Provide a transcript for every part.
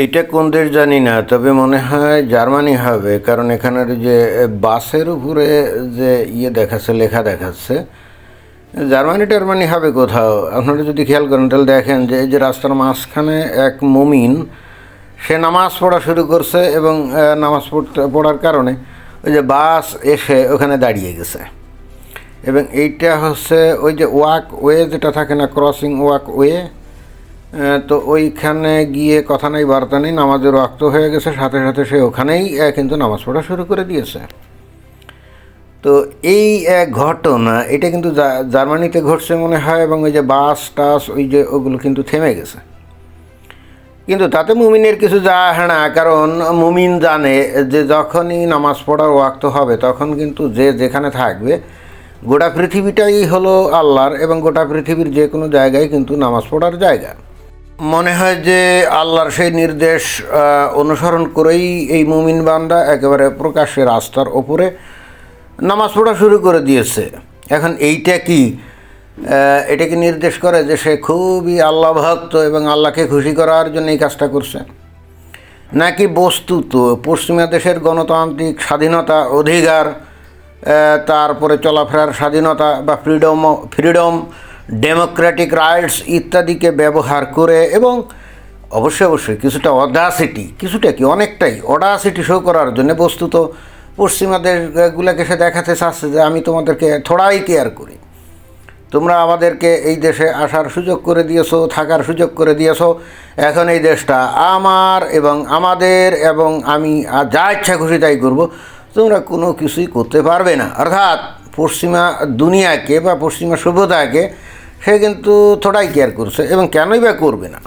এইটা কোন দেশ জানি না, তবে মনে হয় জার্মানি হবে, কারণ এখানের যে বাসের উপরে যে ইয়ে দেখাচ্ছে, লেখা দেখাচ্ছে, জার্মানি টার্মানি হবে কোথাও। আপনারা যদি খেয়াল করেন, তাহলে দেখেন যে এই যে রাস্তার মাঝখানে এক মমিন, সে নামাজ পড়া শুরু করছে এবং নামাজ পড়তে, পড়ার কারণে ওই যে বাস এসে ওখানে দাঁড়িয়ে গেছে। এবং এইটা হচ্ছে ওই যে ওয়াক ওয়ে যেটা থাকে না, ক্রসিং ওয়াক ওয়ে তো ওইখানে গিয়ে কথা নেই, বার্তা নেই নামাজের রক্ত হয়ে গেছে, সাথে সাথে সে ওখানেই কিন্তু নামাজ পড়া শুরু করে দিয়েছে। তো এই এক ঘটনা, এটা কিন্তু জার্মানিতে ঘটছে মনে হয়, এবং ওই যে বাস, টাস, ওই যে ওগুলো কিন্তু থেমে গেছে। কিন্তু তাতে মুমিনের কিছু যা না, কারণ মুমিন জানে যে যখনই নামাজ পড়ার ওয়াক্ত হবে, তখন কিন্তু যে যেখানে থাকবে, গোটা পৃথিবীটাই হলো আল্লাহর, এবং গোটা পৃথিবীর যে কোনো জায়গায় কিন্তু নামাজ পড়ার জায়গা। মনে হয় যে আল্লাহর সেই নির্দেশ অনুসরণ করেই এই মুমিন বান্দা একেবারে প্রকাশ্যে রাস্তার ওপরে নামাজ পড়া শুরু করে দিয়েছে। এখন এইটা কি? আহ, এটা কি নির্দেশ করে যে সে খুবই আল্লাহ ভক্ত এবং আল্লাহকে খুশি করার জন্য এই কাজটা করছে? নাকি বস্তুত পশ্চিমা দেশের গণতান্ত্রিক স্বাধীনতা অধিকার তারপরে চলাফেরার স্বাধীনতা বা ফ্রিডম ফ্রিডম ডেমোক্রেটিক রাইটস ইত্যাদিকে ব্যবহার করে এবং অবশ্যই অবশ্যই কিছুটা অডাসিটি কিছুটা কি, অনেকটাই অডাসিটি শো করার জন্য বস্তুত পশ্চিমা দেশগুলোকে সে দেখাতে চাচ্ছে যে আমি তোমাদেরকে থোড়াই কেয়ার করি। তোমরা আমাদেরকে এই দেশে আসার সুযোগ করে দিয়েছ, থাকার সুযোগ করে দিয়েছ। এখন এই দেশটা আমার এবং আমাদের এবং আমি যা ইচ্ছা খুশি তাই করব। তোমরা কোনো কিছুই করতে পারবে না। অর্থাৎ পশ্চিমা দুনিয়াকে বা পশ্চিমা সভ্যতাকে সে কিন্তু থোড়াই কেয়ার করছে এবং কেনই বা করবে না?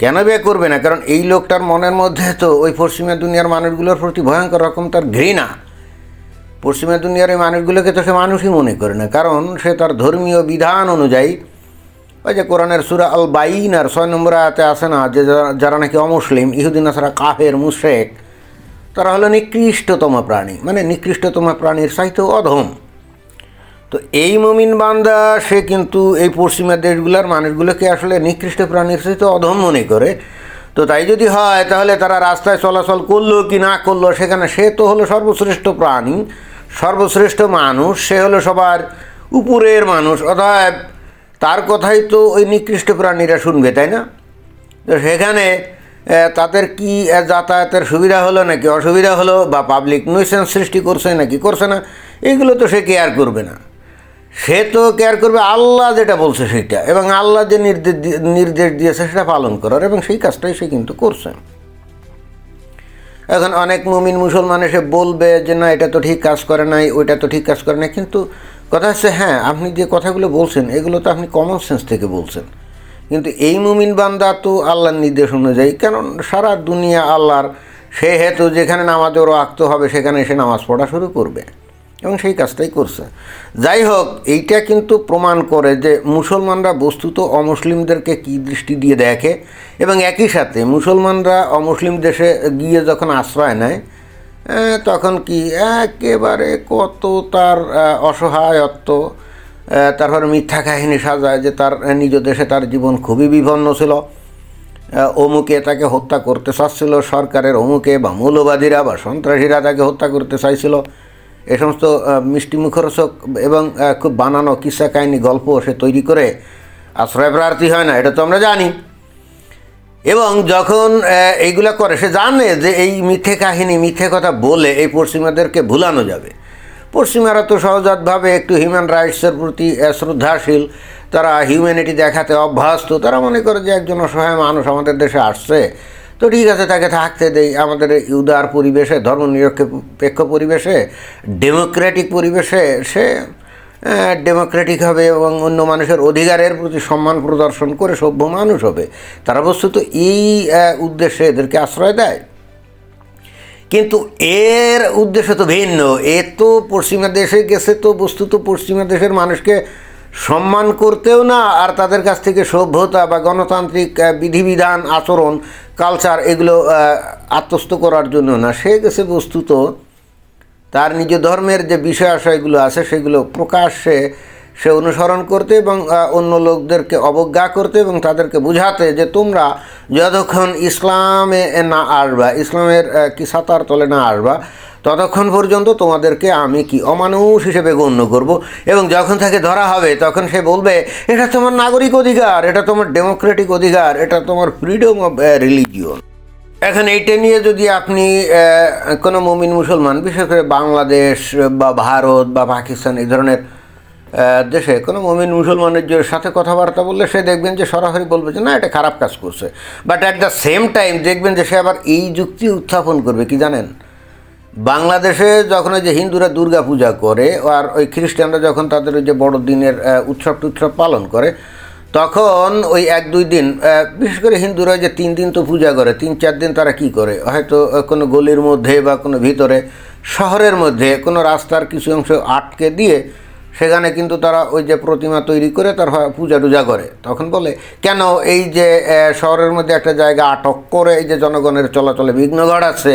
কেন বিয়ে করবে না? কারণ এই লোকটার মনের মধ্যে তো ওই পশ্চিমা দুনিয়ার মানুষগুলোর প্রতি ভয়ঙ্কর রকম তার ঘৃণা। পশ্চিমা দুনিয়ার এই মানুষগুলোকে তো সে মানুষই মনে করে না। কারণ সে তার ধর্মীয় বিধান অনুযায়ী ওই যে কোরআনের সুরা আল বাইন আর ছয় নম্বর আয়াতে আসে না, যে যারা নাকি অমুসলিম ইহুদিন আসারা কাফের মুশেক তারা হলো নিকৃষ্টতম প্রাণী। মানে নিকৃষ্টতম প্রাণীর সাহিত্য অধম। তো এই মমিন বান্দা, সে কিন্তু এই পশ্চিমা দেশগুলোর মানুষগুলোকে আসলে নিকৃষ্ট প্রাণীর সাথে অধম মনে করে। তো তাই যদি হয়, তাহলে তারা রাস্তায় চলাচল করল কি না করল, সেখানে সে তো হলো সর্বশ্রেষ্ঠ প্রাণী, সর্বশ্রেষ্ঠ মানুষ, সে হলো সবার উপরের মানুষ। অতএব তার কথাই তো ওই নিকৃষ্ট প্রাণীরা শুনবে, তাই না? তো সেখানে তাদের কি যাতায়াতের সুবিধা হলো নাকি অসুবিধা হলো বা পাবলিক nuisance সৃষ্টি করছে নাকি করছে না, এগুলো তো সে কেয়ার করবে না। সে তো কেয়ার করবে আল্লাহ যেটা বলছে সেটা এবং আল্লাহ যে নির্দেশ নির্দেশ দিয়েছে সেটা পালন করার এবং সেই কাজটাই সে কিন্তু করছে। এখন অনেক মুমিন মুসলমান এসে বলবে যে, না, এটা তো ঠিক কাজ করে নাই, ওইটা তো ঠিক কাজ করে নাই। কিন্তু কথা হচ্ছে হ্যাঁ আপনি যে কথাগুলো বলছেন, এগুলো তো আপনি কমন সেন্স থেকে বলছেন। কিন্তু এই মুমিন বান্দা তো আল্লাহর নির্দেশ অনুযায়ী, কারণ সারা দুনিয়া আল্লাহর সে হেতু যেখানে নামাজ নামাজের আক্ত হবে, সেখানে এসে নামাজ পড়া শুরু করবে। এবং সেই কাজটাই করছে। যাই হোক, এইটা কিন্তু প্রমাণ করে যে মুসলমানরা বস্তুত অমুসলিমদেরকে কী দৃষ্টি দিয়ে দেখে এবং একই সাথে মুসলমানরা অমুসলিম দেশে গিয়ে যখন আশ্রয় নেয় তখন কি একেবারে কত তার অসহায়ত্ব তারপর মিথ্যা কাহিনী সাজায় যে তার নিজ দেশে তার জীবন খুবই বিপন্ন ছিল। অমুকে তাকে হত্যা করতে চাচ্ছিল, সরকারের অমুকে বা মৌলবাদীরা বা সন্ত্রাসীরা তাকে হত্যা করতে চাইছিল। এ সমস্ত মিষ্টি মুখরোচক এবং খুব বানানো কিসা কাহিনী গল্প সে তৈরি করে আশ্রয় প্রার্থী হয় না, এটা তো আমরা জানি। এবং যখন এইগুলো করে, সে জানে যে এই মিথ্যে কাহিনী, মিথ্যে কথা বলে এই পশ্চিমাদেরকে ভুলানো যাবে। পশ্চিমারা তো সহজাতভাবে একটু হিউম্যান রাইটসের প্রতি শ্রদ্ধাশীল, তারা হিউম্যানিটি দেখাতে অভ্যস্ত, তারা মনে করে যে একজন অসহায় মানুষ আমাদের দেশে আসছে তো ঠিক আছে, তাকে থাকতে দেই। আমাদের উদার পরিবেশে, ধর্মনিরপেক্ষ পরিবেশে ডেমোক্রেটিক পরিবেশে সে ডেমোক্রেটিক হবে এবং অন্য মানুষের অধিকারের প্রতি সম্মান প্রদর্শন করে সভ্য মানুষ হবে। তারা বস্তুত এই উদ্দেশ্যে এদেরকে আশ্রয় দেয়। কিন্তু এর উদ্দেশ্য তো ভিন্ন। এ তো পশ্চিমা দেশে গেছে, তো বস্তুত পশ্চিমা দেশের মানুষকে সম্মান করতেও না আর তাদের কাছ থেকে সভ্যতা বা গণতান্ত্রিক বিধিবিধান, আচরণ কালচার এগুলো আত্মস্থ করার জন্য না। সে গেছে বস্তুত তার নিজ ধর্মের যে বিষয় আশয়গুলো আছে সেগুলো প্রকাশ্যে সে অনুসরণ করতে এবং অন্য লোকদেরকে অবজ্ঞা করতে এবং তাদেরকে বুঝাতে যে তোমরা যতক্ষণ ইসলামে না আসবা, ইসলামের কি সাতার তলে না আসবা ততক্ষণ পর্যন্ত তোমাদেরকে আমি কি অমানুষ হিসেবে গণ্য করব? এবং যখন তাকে ধরা হবে, তখন সে বলবে, এটা তোমার নাগরিক অধিকার, এটা তোমার ডেমোক্রেটিক অধিকার, এটা তোমার ফ্রিডম অফ রিলিজিয়ন এখন এইটা নিয়ে যদি আপনি কোনো মুমিন মুসলমান, বিশেষ করে বাংলাদেশ বা ভারত বা পাকিস্তান এই ধরনের দেশে কোনো মুমিন মুসলমানের সাথে কথাবার্তা বললে সে দেখবেন যে সরাসরি বলবে যে, না, এটা খারাপ কাজ করছে। But at the same time দেখবেন যে সে আবার এই যুক্তি উত্থাপন করবে, কি জানেন? বাংলাদেশে যখন ওই যে হিন্দুরা দুর্গা পূজা করে, আর ওই খ্রিস্টানরা যখন তাদের ওই যে বড়দিনের উৎসব টুৎসব পালন করে, তখন ওই এক দুই দিন বিশেষ করে হিন্দুরা যে তিন দিন তো পূজা করে, তিন চার দিন তারা কি করে? হয়তো কোনো গলির মধ্যে বা কোনো ভিতরে, শহরের মধ্যে কোনো রাস্তার কিছু অংশ আটকে দিয়ে, সেখানে কিন্তু তারা ওই যে প্রতিমা তৈরি করে, তার পূজা টুজা করে। তখন বলে, কেন এই যে শহরের মধ্যে একটা জায়গা আটক করে, এই যে জনগণের চলাচলে বিঘ্ন ঘটাচ্ছে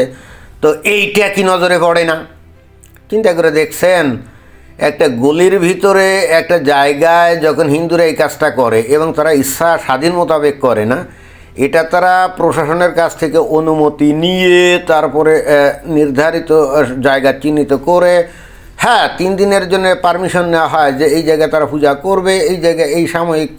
তো এইটা কি নজরে পড়ে না? চিন্তা করে দেখছেন, একটা গলির ভিতরে একটা জায়গায় যখন হিন্দুরা এই কাজটা করে এবং তারা ইচ্ছা স্বাধীন মোতাবেক করে না, এটা তারা প্রশাসনের কাছ থেকে অনুমতি নিয়ে তারপরে নির্ধারিত জায়গা চিহ্নিত করে হ্যাঁ তিন দিনের জন্য পারমিশন নেওয়া হয় যে এই জায়গায় তারা পূজা করবে, এই জায়গায় এই সাময়িক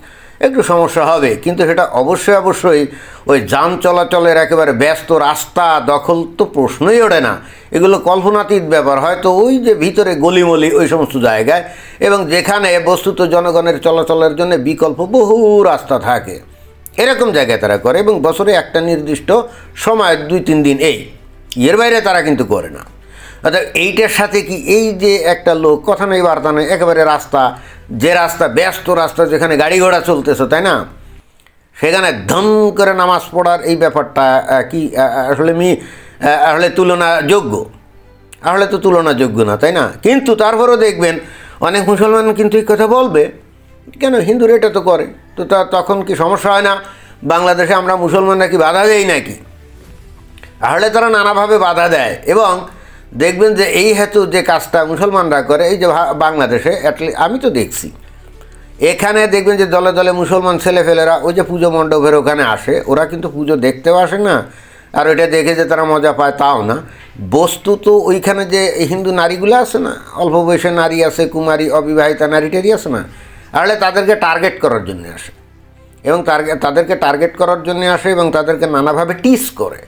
একটু সমস্যা হবে, কিন্তু সেটা অবশ্যই অবশ্যই ওই যান চলাচলের একেবারে ব্যস্ত রাস্তা দখল তো প্রশ্নই ওঠে না। এগুলো কল্পনাতীত ব্যাপার, হয়তো ওই যে ভিতরে গলিমলি ওই সমস্ত জায়গায় এবং যেখানে বস্তুত জনগণের চলাচলের জন্য বিকল্প বহু রাস্তা থাকে। এরকম জায়গায় তারা করে এবং বছরে একটা নির্দিষ্ট সময় দুই তিন দিন এই। এর বাইরে তারা কিন্তু করে না। অর্থাৎ এইটার সাথে কি এই যে একটা লোক, কথা নেই বার্তা নেই, একেবারে রাস্তা যে রাস্তা, ব্যস্ত রাস্তা যেখানে গাড়ি ঘোড়া চলতেছে, তাই না? সেখানে ধন করে নামাজ পড়ার এই ব্যাপারটা কি আসলে মি আসলে তুলনাযোগ্য। আসলে তো তুলনাযোগ্য না, তাই না? কিন্তু তারপরেও দেখবেন, অনেক মুসলমান কিন্তু এই কথা বলবে, কেন হিন্দুরা এটা তো করে, তো তা তখন কি সমস্যা হয় না? বাংলাদেশে আমরা মুসলমানরা কি বাধা দেই নাকি? তাহলে তারা নানাভাবে বাধা দেয়, এবং দেখবেন যে এই হেতু যে কাজটা মুসলমানরা করে, এই যে বাংলাদেশে আমি তো দেখছি। এখানে দেখবেন যে দলে দলে মুসলমান ছেলেফেলেরা, ওই যে পুজো মণ্ডপের ওখানে আসে, ওরা কিন্তু পুজো দেখতেও আসে না, আর ওইটা দেখে যে তারা মজা পায় তাও না। বস্তু তো ওইখানে যে হিন্দু নারীগুলো আছে না, অল্প বয়সে নারী আছে, কুমারী, অবিবাহিতা নারী টারি আছে না, তাহলে তাদেরকে টার্গেট করার জন্য আসে। এবং তাদেরকে টার্গেট করার জন্য আসে এবং তাদেরকে নানাভাবে টিস করে।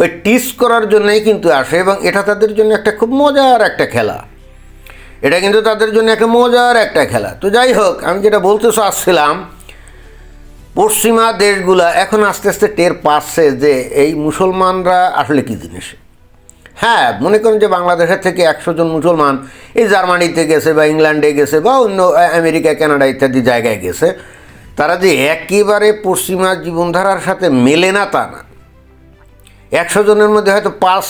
ওই টিস করার জন্যই কিন্তু আসে এবং এটা তাদের জন্য একটা খুব মজার একটা খেলা। এটা কিন্তু তাদের জন্য একটা মজার একটা খেলা। তো যাই হোক, আমি যেটা বলতে চাচ্ছিলাম, পশ্চিমা দেশগুলা এখন আস্তে আস্তে টের পাচ্ছে যে এই মুসলমানরা আসলে কী জিনিস। হ্যাঁ মনে করেন যে বাংলাদেশের থেকে একশো জন মুসলমান এই জার্মানিতে গেছে বা ইংল্যান্ডে গেছে বা অন্য আমেরিকা, কানাডা ইত্যাদি জায়গায় গেছে। তারা যে একেবারে পশ্চিমা জীবনধারার সাথে মেলে না তা না। একশো জনের মধ্যে হয়তো পাঁচ,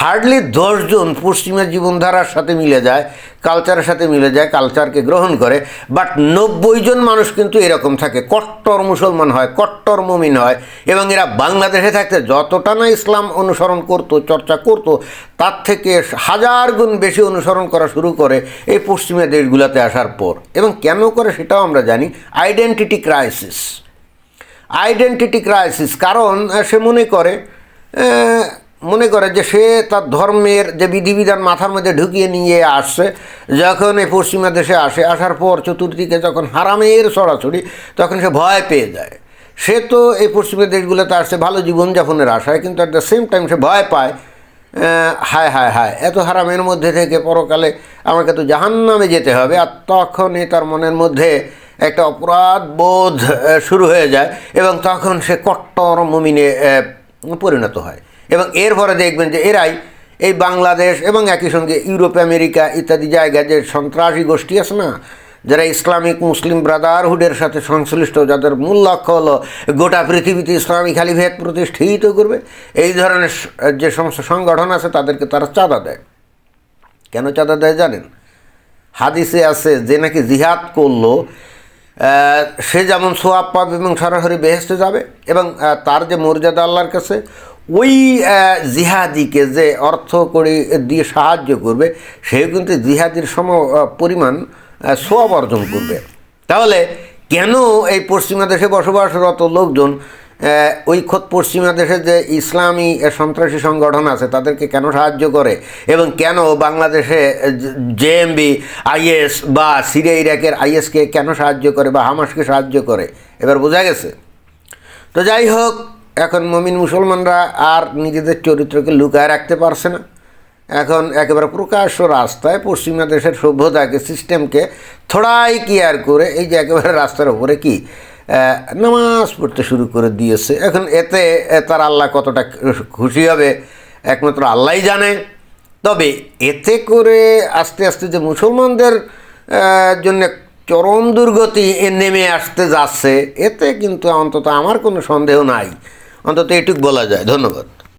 হার্ডলি দশজন পশ্চিমা জীবনধারার সাথে মিলে যায় কালচারের সাথে মিলে যায় কালচারকে গ্রহণ করে বাট নব্বই জন মানুষ কিন্তু এরকম থাকে। কট্টর মুসলমান হয়, কট্টর মুমিন হয়, এবং এরা বাংলাদেশে থাকতে যতটা না ইসলাম অনুসরণ করতো, চর্চা করতো, তার থেকে হাজার গুণ বেশি অনুসরণ করা শুরু করে এই পশ্চিমা দেশগুলোতে আসার পর। এবং কেন করে সেটাও আমরা জানি আইডেন্টিটি ক্রাইসিস আইডেন্টিটি ক্রাইসিস কারণ সে মনে করে মনে করে যে সে তার ধর্মের যে বিধিবিধান মাথার মধ্যে ঢুকিয়ে নিয়ে আসছে, যখন এই পশ্চিমা দেশে আসে, আসার পর চতুর্দিকে যখন হারামের ছড়াছড়ি তখন সে ভয় পেয়ে যায়। সে তো এই পশ্চিমা দেশগুলোতে আসছে, ভালো জীবনযাপনের আশায়, কিন্তু অ্যাট দ্য সেম টাইম সে ভয় পায় হায় হায় হায়, এত হারামের মধ্যে থেকে পরকালে আমাকে তো জাহান্নামে যেতে হবে। আর তখনই তার মনের মধ্যে একটা অপরাধ বোধ শুরু হয়ে যায়, এবং তখন সে কট্টর মুমিনে পরিণত হয়। এবং এরপরে দেখবেন যে এরাই এই বাংলাদেশ এবং একই সঙ্গে ইউরোপ, আমেরিকা ইত্যাদি জায়গায় যে সন্ত্রাসী গোষ্ঠী আছে না, যারা ইসলামিক মুসলিম ব্রাদারহুডের সাথে সংশ্লিষ্ট, যাদের মূল লক্ষ্য হলো গোটা পৃথিবীতে ইসলামী খালিভেদ প্রতিষ্ঠিত করবে, এই ধরনের যে সমস্ত সংগঠন আছে, তাদেরকে তারা চাঁদা দেয়। কেন চাঁদা দেয় জানেন? হাদিসে আছে যে নাকি জিহাদ করল সে যেমন সোয়াব পাবে এবং সরাসরি বেহেস্তে যাবে এবং তার যে মর্যাদা আল্লাহর কাছে, ওই জিহাদিকে যে অর্থ করে দিয়ে সাহায্য করবে সে কিন্তু জিহাদির সম পরিমাণ সোয়াব অর্জন করবে। তাহলে কেন এই পশ্চিমা দেশে বসবাসরত লোকজন ওই খোদ পশ্চিমা দেশে যে ইসলামী সন্ত্রাসী সংগঠন আছে, তাদেরকে কেন সাহায্য করে? এবং কেন বাংলাদেশে জেএমবি আইএস বা সিরিয়া, ইরাকের আইএসকে কেন সাহায্য করে বা হামাসকে সাহায্য করে? এবার বোঝা গেছে। তো যাই হোক, এখন মমিন মুসলমানরা আর নিজেদের চরিত্রকে লুকায় রাখতে পারছে না। এখন একেবারে প্রকাশ্য রাস্তায় পশ্চিমা দেশের সভ্যতাকে সিস্টেমকে থোড়াই কেয়ার করে, এই যে একেবারে রাস্তার উপরে কি? নামাজ পড়তে শুরু করে দিয়েছে। এখন এতে তার আল্লাহ কতটা খুশি হবে, একমাত্র আল্লাহই জানে। তবে এতে করে আস্তে আস্তে যে মুসলমানদের জন্য চরম দুর্গতি নেমে আসতে যাচ্ছে, এতে কিন্তু অন্তত আমার কোনো সন্দেহ নাই। অন্তত এটুক বলা যায়। ধন্যবাদ।